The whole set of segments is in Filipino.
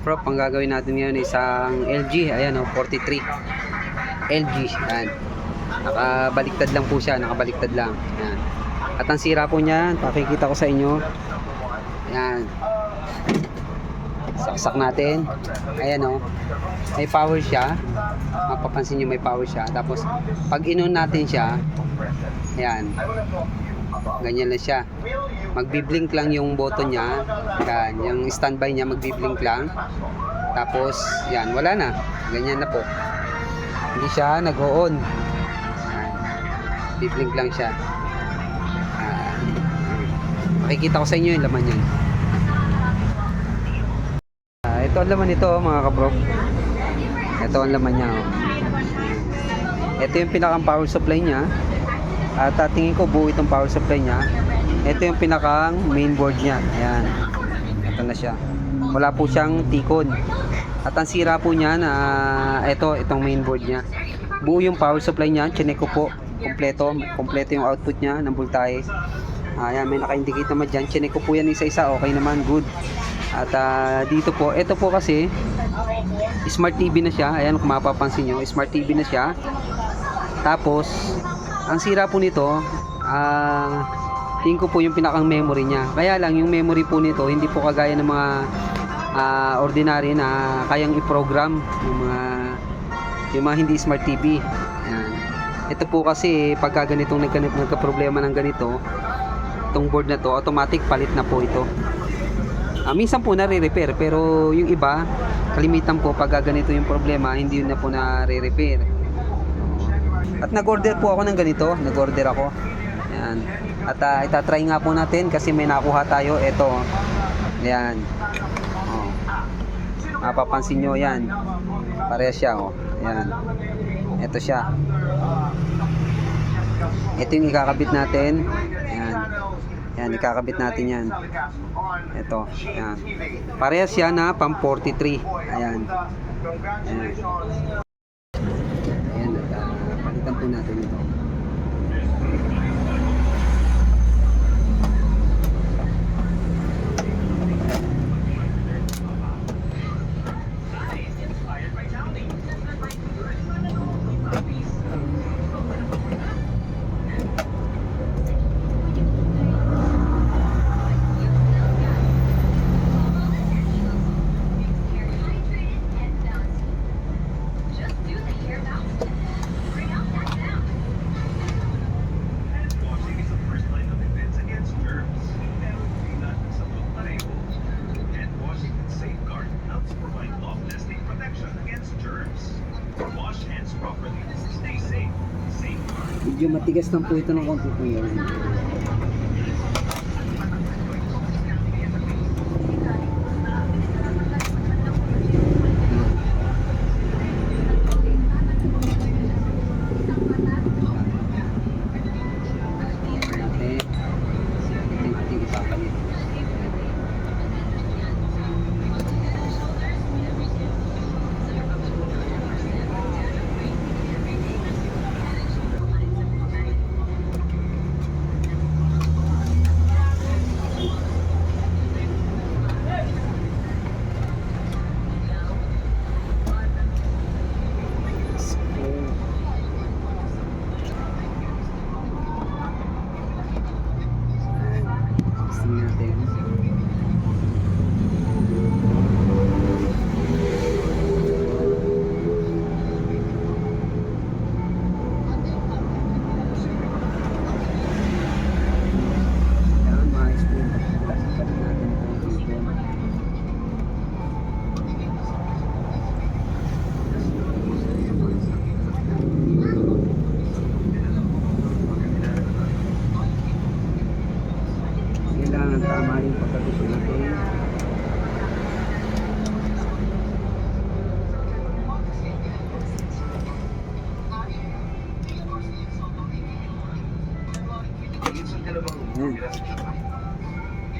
prop, ang gagawin natin ngayon ay isang LG, ayan o, 43. LG, ayan. Nakabaliktad lang po siya, nakabaliktad lang. Ayan. At ang sira po niyan, pakikita ko sa inyo. Ayan. Saksak natin. Ayan o. May power siya. Mapapansin nyo may power siya. Tapos, pag inon natin siya, ayan. Ganyan lang siya. Magbi-blink lang yung button niya. Yan, yung standby niya magbi-blink lang. Tapos, yan, wala na. Ganyan na po. Hindi siya nag-on. Bi-blink lang siya. Ah, makikita ko sa inyo yung laman yan. Ah, ito ang laman nito mga kabro. Ito ang laman niya. Oh. Ito yung pinakang power supply niya. At uh, tingin ko buo itong power supply niya. Ito yung pinakang main board niya. Ayan. Ito na siya. Wala po siyang tikon. At ang sira po niya na ito, itong main board niya. Buo yung power supply niya. Chinek ko po. Kompleto. Kompleto yung output niya ng voltahe. Ayan, may naka-indicate naman dyan. Chinek ko po yan isa-isa. Okay naman. Good. At ah, dito po, ito po kasi Smart TV na siya. Ayan kung mapapansin nyo. Smart TV na siya. Tapos, ang sira po nito, ah, tingin ko po yung pinakang memory niya. Kaya lang, yung memory po nito, hindi po kagaya ng mga ah, ordinary na kayang i-program yung mga yung mga hindi smart TV. Ayan. Ito po kasi pagka ganitong nagka, nagka-problema ng ganito, itong board na to, automatic palit na po ito. Ah, minsan po nare-repair pero yung iba kalimitan po pag ganito yung problema hindi yun na po nare-repair at nag-order po ako ng ganito nag-order ako yan at uh, itatry nga po natin kasi may nakuha tayo ito yan oh. mapapansin nyo yan pareha siya oh. yan ito siya ito yung ikakabit natin yan yan, ikakabit natin yan. Ito, yan. Parehas siya na pang 43. Ayan. Ayan. Ayan, Medyo matigas lang po ito ng konti po yun. Kailangan tama yung pagkagusto natin. Ayan.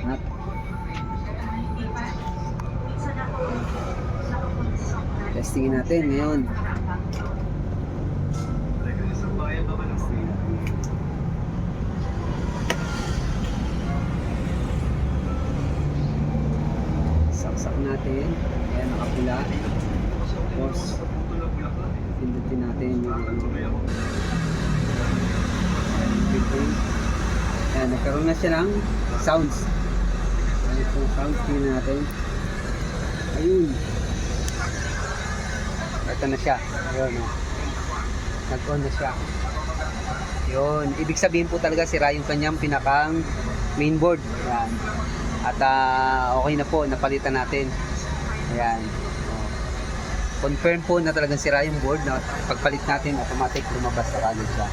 At, testingin natin ngayon. Isang bayan naman ang Testingin natin. Saksak natin. Ayan, nakapula. Tapos, pindutin natin yung ano. Ayan, Ayan, nagkaroon na siya ng sounds. Ayan po, sounds tingnan natin. Ayun. Ito na siya. Ayun, oh. Nag-on na siya. Yun. Ibig sabihin po talaga sira yung kanyang pinakang mainboard. Ayan. At ah, okay na po, napalitan natin. Ayan. Confirm po na talagang sira yung board na pagpalit natin automatic lumabas na kagad siya.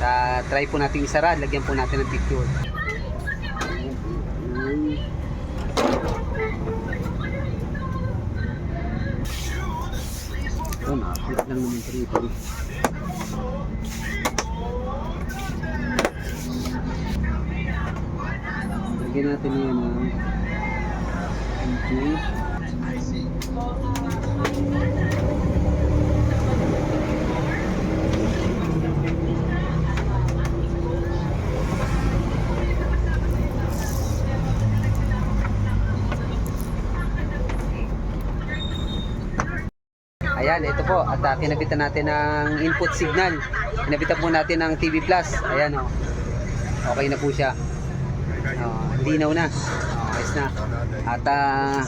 Uh, try po natin isara, lagyan po natin ng picture. Ito, nakakita lang naman ito rito. Lagyan natin yan ng Ayan, ito po. At uh, kinabitan natin ng input signal. Kinabitan po natin ng TV Plus. Ayan o. Okay na po siya. Oh, linaw na. Ayos na. At ah,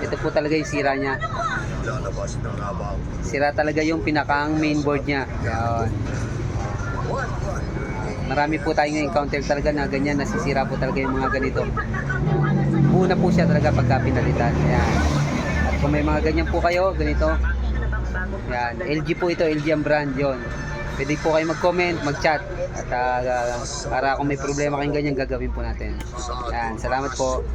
ito po talaga yung sira niya. Sira talaga yung pinakang mainboard niya. Ayan. Marami po tayong encounter talaga na ganyan, nasisira po talaga yung mga ganito. Una po siya talaga pagka pinalitan. Ayan. At kung may mga ganyan po kayo, ganito. Yan, LG po ito, LG ang brand yon. Pwede po kayo mag-comment, mag-chat. At ah, para kung may problema kayong ganyan, gagawin po natin. Yan, salamat po.